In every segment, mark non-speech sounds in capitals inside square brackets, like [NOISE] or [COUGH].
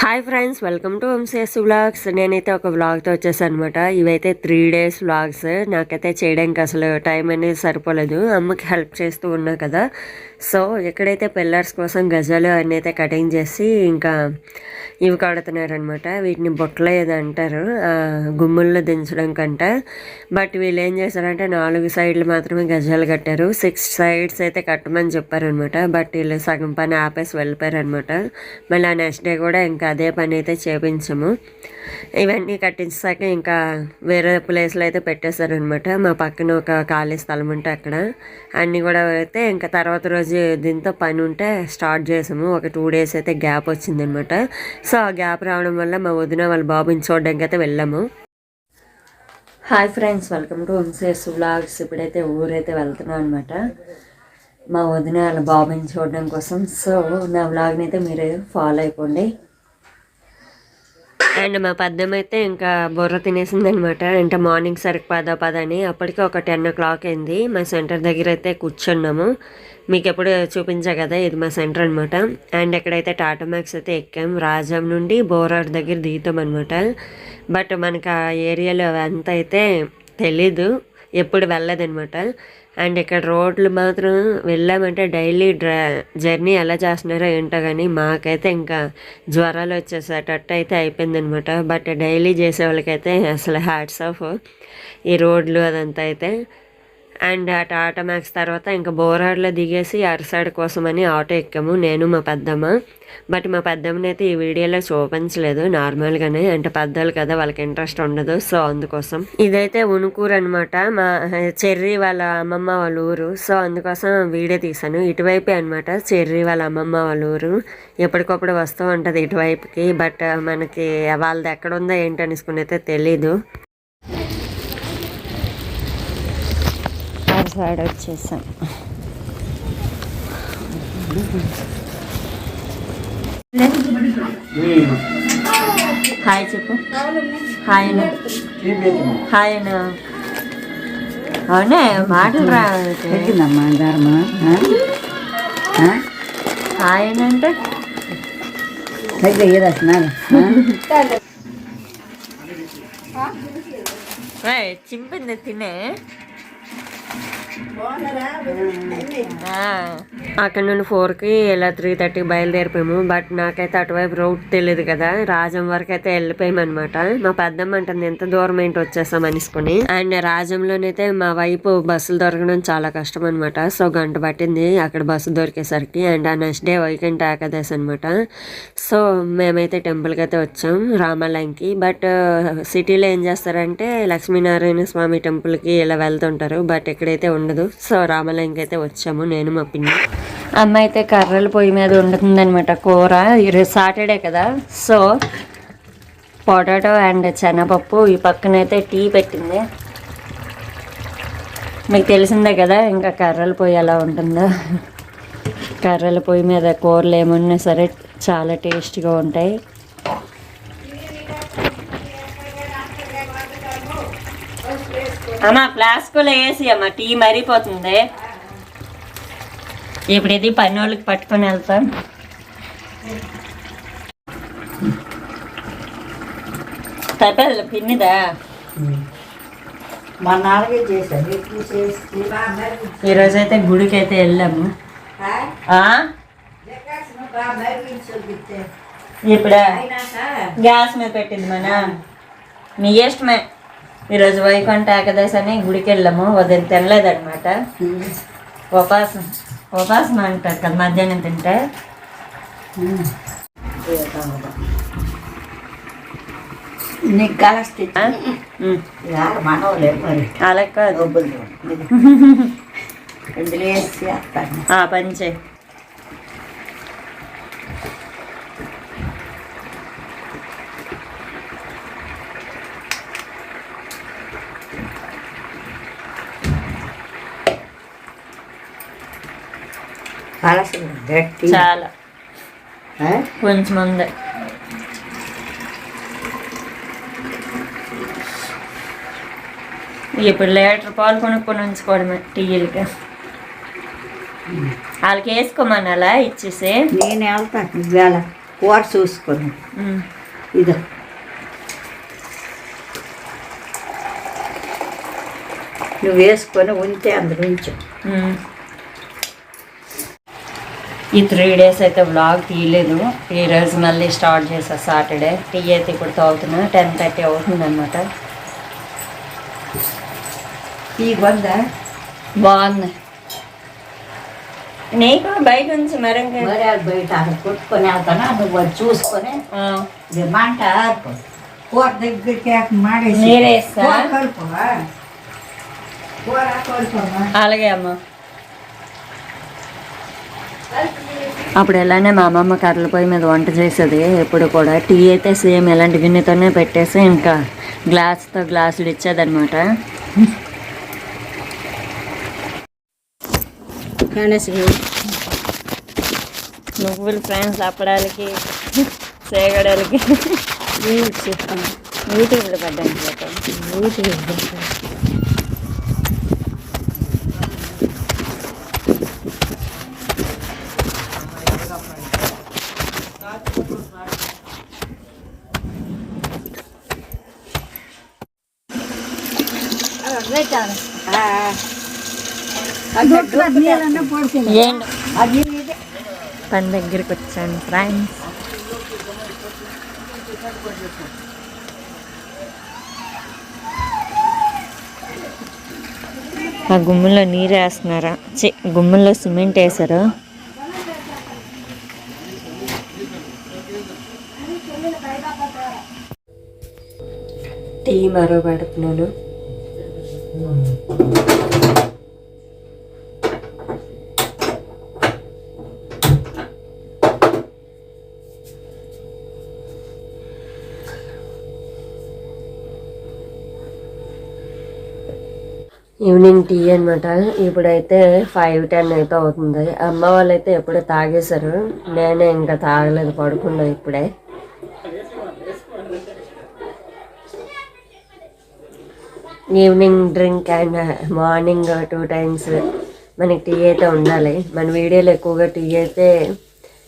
Hi friends welcome to MCS vlogs నేనైతే ఒక వ్లాగ్తో వచ్చేసాను అనమాట ఇవైతే త్రీ డేస్ వ్లాగ్స్ నాకైతే చేయడానికి అసలు టైం అనేది సరిపోలేదు. అమ్మకి హెల్ప్ చేస్తూ ఉన్నా కదా. సో ఎక్కడైతే పిల్లర్స్ కోసం గజాలు అన్నీ అయితే కటింగ్ చేసి ఇంకా ఇవి కడుతున్నారనమాట వీటిని బుట్టలు ఏదో అంటారు గుమ్ముల్లో దించడం కంట బట్ వీళ్ళు ఏం చేశారంటే నాలుగు సైడ్లు మాత్రమే గజాలు కట్టారు. సిక్స్ సైడ్స్ అయితే కట్టమని చెప్పారనమాట బట్ వీళ్ళు సగం పని ఆపేసి వెళ్ళిపోయారనమాట మళ్ళీ ఆ నెక్స్ట్ డే కూడా ఇంకా అదే పని అయితే చేపించాము. ఇవన్నీ కట్టించాక ఇంకా వేరే ప్లేస్లో అయితే పెట్టేశారనమాట మా పక్కన ఒక ఖాళీ స్థలం ఉంటే అక్కడ. అన్నీ కూడా అయితే ఇంకా తర్వాత రోజు దీంతో పని ఉంటే స్టార్ట్ చేసాము. ఒక టూ డేస్ అయితే గ్యాప్ వచ్చిందనమాట సో ఆ గ్యాప్ రావడం వల్ల మా వదిన వాళ్ళ బాబుని చూడడానికి అయితే వెళ్ళాము. హాయ్ ఫ్రెండ్స్ వెల్కమ్ టు హోమ్సేస్ వ్లాగ్స్. ఇప్పుడైతే ఊరైతే వెళ్తున్నాం అనమాట మా వదిన వాళ్ళ బాబుని చూడడం కోసం. సో నా వ్లాగ్ని అయితే మీరు ఫాలో అయిపోండి. అండ్ మా పద్దం అయితే ఇంకా బుర్ర తినేసింది అనమాట అంటే మార్నింగ్ సరికి పద పద అని. అప్పటికి ఒక టెన్ ఓ క్లాక్ అయింది. మా సెంటర్ దగ్గర అయితే కూర్చున్నాము. మీకు ఎప్పుడు చూపించా కదా ఇది మా సెంటర్ అనమాట అండ్ ఎక్కడైతే టాటా మ్యాక్స్ అయితే ఎక్కాం రాజాం నుండి బోరాడ్ దగ్గర దిగుతాం అనమాట బట్ మనకు ఆ ఏరియాలో అంత అయితే తెలీదు ఎప్పుడు వెళ్ళదనమాట అండ్ ఇక్కడ రోడ్లు మాత్రం వెళ్ళామంటే డైలీ డ్రా జర్నీ ఎలా చేస్తున్నారో ఏంటో కానీ మాకైతే ఇంకా జ్వరాలు వచ్చేసేటట్టు అయితే అయిపోయిందనమాట బట్ డైలీ చేసే వాళ్ళకైతే అసలు హ్యాట్స్ ఆఫ్ ఈ రోడ్లు అదంతా అయితే. అండ్ ఆ టాటా మ్యాక్స్ తర్వాత ఇంకా బోరాడ్లో దిగేసి అరిసాడ్ కోసమని ఆటో ఎక్కాము. నేను మా పెద్దమ్మ. బట్ మా పెద్దమ్మని అయితే ఈ వీడియోలో చూపించలేదు. నార్మల్గానే అంటే పెద్దలు కదా వాళ్ళకి ఇంట్రెస్ట్ ఉండదు. సో అందుకోసం. ఇదైతే ఉనుకూరు అనమాట మా చెర్రీ వాళ్ళ అమ్మమ్మ వాళ్ళ ఊరు. సో అందుకోసం వీడియో తీశాను. ఇటువైపే అనమాట చెర్రీ వాళ్ళ అమ్మమ్మ వాళ్ళ ఊరు. ఎప్పటికప్పుడు వస్తూ ఉంటుంది ఇటువైపుకి. బట్ మనకి వాళ్ళది ఎక్కడ ఉందో ఏంటనేసుకుని అయితే తెలీదు. సైడ్ వచ్చేసాం. హాయ్ చెప్పు. హాయ్ అన్న. హాయ్ అన్న. అవునే? మాటలు రా పెట్టిందమ్మా ధర్మ హాయ్ అంటే? చింపింది తినే. అక్కడ నుండి ఫోర్కి ఇలా త్రీ థర్టీకి బయలుదేరిపోయాము. బట్ నాకైతే అటువైపు రోడ్ తెలియదు కదా. రాజం వరకు అయితే వెళ్ళిపోయాము అనమాట మా పెద్దమ్మ అంటుంది ఎంత దూరం ఏంటి వచ్చేసాం అనేసుకుని. అండ్ రాజంలోనైతే మా వైపు బస్సులు దొరకడం చాలా కష్టం అనమాట సో గంట పట్టింది అక్కడ బస్సు దొరికేసరికి. అండ్ ఆ నెక్స్ట్ డే వైకెంట్ ఏకాదశి అనమాట సో మేమైతే టెంపుల్కి అయితే వచ్చాం రామాలయంకి. బట్ సిటీలో ఏం చేస్తారంటే లక్ష్మీనారాయణ స్వామి టెంపుల్కి ఇలా వెళ్తుంటారు. బట్ ఇక్కడైతే ఉండదు. సో రామాలయంకి అయితే వచ్చాము. నేను మా పిన్ని. అమ్మ అయితే కర్రల పొయ్యి మీద వండుతుందనమాట కూర. ఈరోజు సాటర్డే కదా. సో పొటాటో అండ్ శనగపప్పు ఈ పక్కనైతే టీ పెట్టింది. మీకు తెలిసిందే కదా ఇంకా కర్రల పొయ్యి ఎలా ఉంటుందో. కర్రల పొయ్యి మీద కూరలు ఏమున్నా సరే చాలా టేస్ట్గా ఉంటాయి. అమ్మ ఫ్లాస్కులో వేసి అమ్మ టీ మరిపోతుంది ఇప్పుడు ఇది పని వాళ్ళకి పట్టుకొని వెళ్తాం. తప్పదు పిన్నిదా? మా నాన్నగే చేశాను. ఈరోజు అయితే గుడికి అయితే వెళ్ళాము? ఇప్పుడు? గ్యాస్ మీద పెట్టింది మన నీ ఇష్టమే. ఈరోజు వైకుంఠ ఏకాదశి అని గుడికి వెళ్ళాము ఉదయం తినలేదన్నమాట. ఉపాసం ఉపాసం అంటారు కదా మధ్యాహ్నం తింటే. నీకు అలా కాదు. [LAUGHS] పని చేయి. గట్టి చాలా? కొంచెం ఉంది ఇప్పుడు లీటర్ పాలు కొనుక్కొని ఉంచుకోవడమే టీలకి వాళ్ళకి వేసుకోమని అలా ఇచ్చేసి? నేను వెళ్తాను ఇవాళ కూర చూసుకొని. ఇదో. నువ్వు వేసుకొని ఉంటే అందులో ఉంచు. ఈ త్రీ డేస్ అయితే వ్లాగ్ తీయలేదు. ఈరోజు మళ్ళీ స్టార్ట్ చేసా సాటర్డే టీ అయితే ఇప్పుడు తాగుతున్నా. టెన్ థర్టీ అవుతుంది అనమాట ఈ వంద బాగుంది. నీకు బయట నుంచి మరి బయట కొట్టుకొని వెళ్తానా? నువ్వు అది చూసుకొని మంట కూర దగ్గరికి మాడేసి. నీరేస్తా? అలాగే అమ్మ. అప్పుడు ఎలానే మా అమ్మమ్మ కర్రల పొయ్యి మీద వంట చేసేది. ఎప్పుడు కూడా టీ అయితే సేమ్ ఎలాంటి గిన్నెతోనే పెట్టేసి ఇంకా గ్లాస్తో గ్లాసులు ఇచ్చేదన్నమాట. నువ్వులు ఫ్రెండ్స్ అప్పడాలకి సేగడాలకి. యూట్యూబ్లో పడ్డానికి ఏంటి పని దగ్గరికి వచ్చాను ఫ్రెండ్స్ ఆ గుమ్ములో నీరు వేస్తున్నారా? చి గుమ్ములో సిమెంట్ వేశారు? టీ మరో పెడుతున్నాను. ఈవినింగ్ టీ అనమాట ఇప్పుడైతే ఫైవ్ టెన్ అయితే అవుతుంది. అమ్మ వాళ్ళైతే ఎప్పుడో తాగేశారు. నేనే ఇంకా తాగలేదు పడుకున్నా ఇప్పుడే. Evening drink and morning two times మనకి టీ అయితే ఉండాలి. మన వీడియోలో ఎక్కువగా టీ అయితే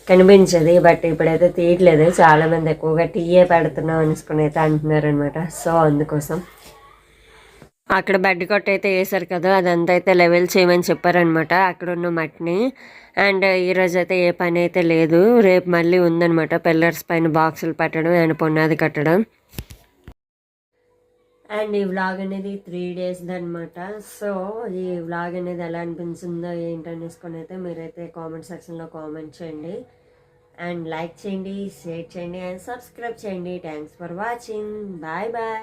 కనిపించదు బట్ ఇప్పుడైతే తీయట్లేదు. చాలామంది ఎక్కువగా టీయే పెడుతున్నాం అనుకుని అయితే అంటున్నారు అనమాట సో అందుకోసం. అక్కడ బెడ్ కొట్ట అయితే వేశారు కదా అదంతా అయితే లెవెల్ చేయమని చెప్పారనమాట అక్కడ ఉన్న మట్టిని. అండ్ ఈరోజు అయితే ఏ పని అయితే లేదు. రేపు మళ్ళీ ఉందన్నమాట. పిల్లర్స్ పైన బాక్సులు పెట్టడం అండ్ పునాది కట్టడం. అండ్ ఈ వ్లాగ్ అనేది త్రీ డేస్ అనమాట సో ఈ వ్లాగ్ అనేది ఎలా అనిపించిందో ఏంటనేసుకొని అయితే మీరైతే కామెంట్ సెక్షన్లో కామెంట్ చేయండి. అండ్ లైక్ చేయండి షేర్ చేయండి అండ్ సబ్స్క్రైబ్ చేయండి. Thanks for watching. Bye bye.